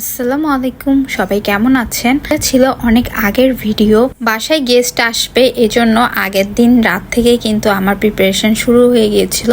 আসসালামু আলাইকুম, সবাই কেমন আছেন? এটা ছিল অনেক আগের ভিডিও। বাসায় গেস্ট আসবে, এজন্য আগের দিন রাত থেকে কিন্তু আমার প্রিপারেশন শুরু হয়ে গিয়েছিল।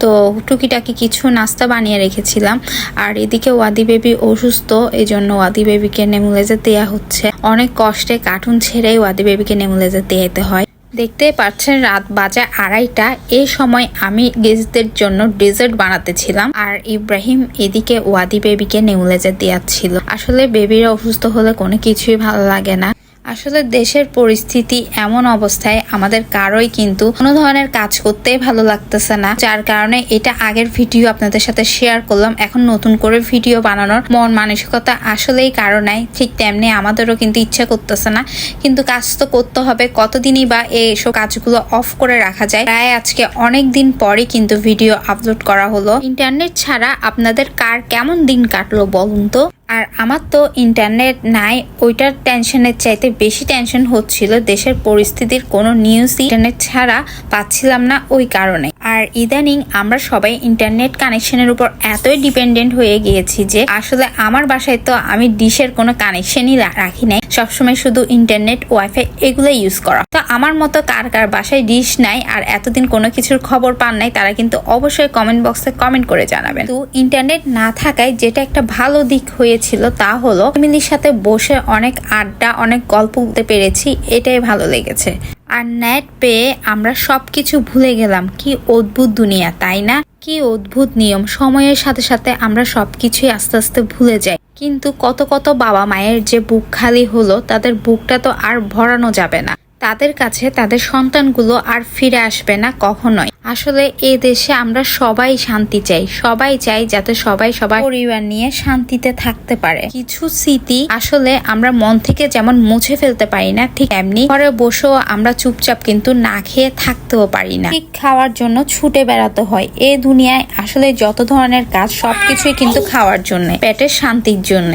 তো টুকিটাকি কিছু নাস্তা বানিয়ে রেখেছিলাম। আর এদিকে ওয়াদি বেবি অসুস্থ, এজন্য ওয়াদি বেবিকে নেমুলেজার দেওয়া হচ্ছে। অনেক কষ্টে কার্টুন ছেড়েই ওয়াদি বেবিকে নেমুলেজার দেওয়াতে হয়। দেখতেই পাচ্ছেন রাত বাজে আড়াইটা। এই সময় আমি গেস্টদের জন্য ডেজার্ট বানাতেছিলাম আর ইব্রাহিম এদিকে ওয়াদি বেবিকে নেউলেজে দিয়াচ্ছিল। আসলে বেবিরা অসুস্থ হলে কোনো কিছুই ভালো লাগে না। আসলে দেশের পরিস্থিতি এমন অবস্থায় আমাদের কারোই কিন্তু কোনো ধরনের কাজ করতেই ভালো লাগতেছে না, যার কারণে এটা আগের ভিডিও আপনাদের সাথে শেয়ার করলাম। এখন নতুন করে ভিডিও বানানোর মন মানসিকতা আসলেই কারণে ঠিক তেমনি আমাদেরও কিন্তু ইচ্ছা করতেছে না। কিন্তু কাজ তো করতে হবে, কতদিনই বা এইসব কাজগুলো অফ করে রাখা যায়। প্রায় আজকে অনেক দিন পরে কিন্তু ভিডিও আপলোড করা হলো। ইন্টারনেট ছাড়া আপনাদের কার কেমন দিন কাটলো বলুন তো? আর আমার তো ইন্টারনেট নাই, ওইটার টেনশনের চাইতে বেশি টেনশন হচ্ছিল দেশের পরিস্থিতির কোনো নিউজ ইন্টারনেট ছাড়া পাচ্ছিলাম না ওই কারণে। আর ইদানিং আমরা সবাই ইন্টারনেট কানেকশনের উপর এতই ডিপেন্ডেন্ট হয়ে গিয়েছি যে আসলে আমার বাসায় তো আমি ডিশের কোনো কানেকশনই রাখি নাই। সবসময় শুধু ইন্টারনেট ওয়াইফাই এগুলো ইউজ করা। তো আমার মতো কার কার বাসায় ডিশ নাই আর এতদিন কোনো কিছুর খবর পান নাই, তারা কিন্তু অবশ্যই কমেন্ট বক্সে কমেন্ট করে জানাবেন। তো ইন্টারনেট না থাকায় যেটা একটা ভালো দিক হয়েছিল তা হলো ফ্যামিলির সাথে বসে অনেক আড্ডা, অনেক গল্প করতে পেরেছি, এটাই ভালো লেগেছে। আর নেট পেয়ে আমরা সব কিছু ভুলে গেলাম। কি অদ্ভুত দুনিয়া, তাই না? কি অদ্ভুত নিয়ম। সময়ের সাথে সাথে আমরা সব সবকিছুই আস্তে আস্তে ভুলে যাই। কিন্তু কত কত বাবা মায়ের যে বুক খালি হলো, তাদের বুকটা তো আর ভরানো যাবে না। তাদের কাছে তাদের সন্তানগুলো আর ফিরে আসবে না কখনোই। আসলে এ দেশে আমরা সবাই শান্তি চাই, সবাই চাই যাতে সবাই সবাই পরিবার নিয়ে শান্তিতে থাকতে পারে। কিছু স্মৃতি আসলে আমরা মন থেকে যেমন মুছে ফেলতে পারি না, ঠিক এমনি ঘরে বসেও আমরা চুপচাপ কিন্তু না খেয়ে থাকতেও পারি না। ঠিক খাওয়ার জন্য ছুটে বেড়াতে হয়। এ দুনিয়ায় আসলে যত ধরনের কাজ সবকিছুই কিন্তু খাওয়ার জন্য, পেটের শান্তির জন্য।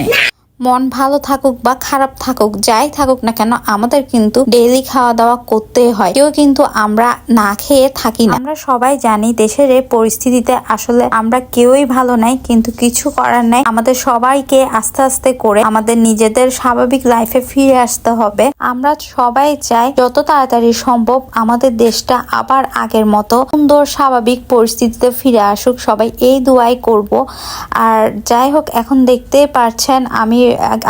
মন ভালো থাকুক বা খারাপ থাকুক, যাই থাকুক না কেন, আমাদের কিন্তু ডেইলি খাওয়া দাওয়া করতে হয়। কেউ কিন্তু আমরা না খেয়ে থাকি না। আমরা সবাই জানি দেশের এই পরিস্থিতিতে আসলে আমরা কেউই ভালো নাই, কিন্তু কিছু করার নাই। আমাদের সবাইকে আস্তে আস্তে করে আমাদের নিজেদের স্বাভাবিক লাইফে ফিরে আসতে হবে। আমরা সবাই চাই যত তাড়াতাড়ি সম্ভব আমাদের দেশটা আবার আগের মতো সুন্দর, স্বাভাবিক পরিস্থিতিতে ফিরে আসুক। সবাই এই দোয়াই করব। আর যাই হোক, এখন দেখতেই পারছেন, আমি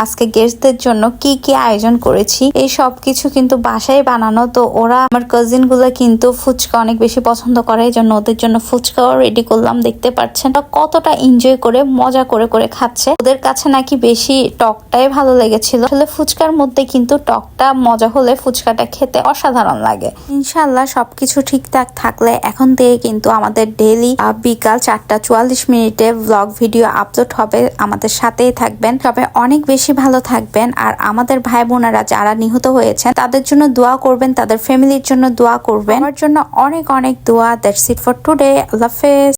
আজকে গেস্টদের জন্য কি কি আয়োজন করেছি। এই সব কিছু কিন্তু বাসায় বানানো। তো ওরা আমার কাজিনগুলো কিন্তু ফুচকা অনেক বেশি পছন্দ করে। এই জন্য ওদের জন্য ফুচকাও রেডি করলাম, দেখতে পাচ্ছেন। কতটা এনজয় করে, মজা করে করে খাচ্ছে। ওদের কাছে নাকি বেশি টকটাই ভালো লেগেছিল। আসলে ফুচকার মধ্যে কিন্তু টকটা মজা হলে ফুচকাটা খেতে অসাধারণ লাগে। ইনশাল্লাহ সবকিছু ঠিকঠাক থাকলে এখন থেকে কিন্তু আমাদের ডেইলি বিকাল চারটা চুয়াল্লিশ মিনিটে ব্লগ ভিডিও আপলোড হবে। আমাদের সাথেই থাকবেন। সবাই অনেক বেশি ভালো থাকবেন আর আমাদের ভাই বোনেরা যারা নিহত হয়েছেন, তাদের জন্য দোয়া করবেন, তাদের ফ্যামিলির জন্য দোয়া করবেন। আমার জন্য অনেক অনেক দোয়া দ্যাটস ইট ফর টুডে আল্লাহ হাফেজ।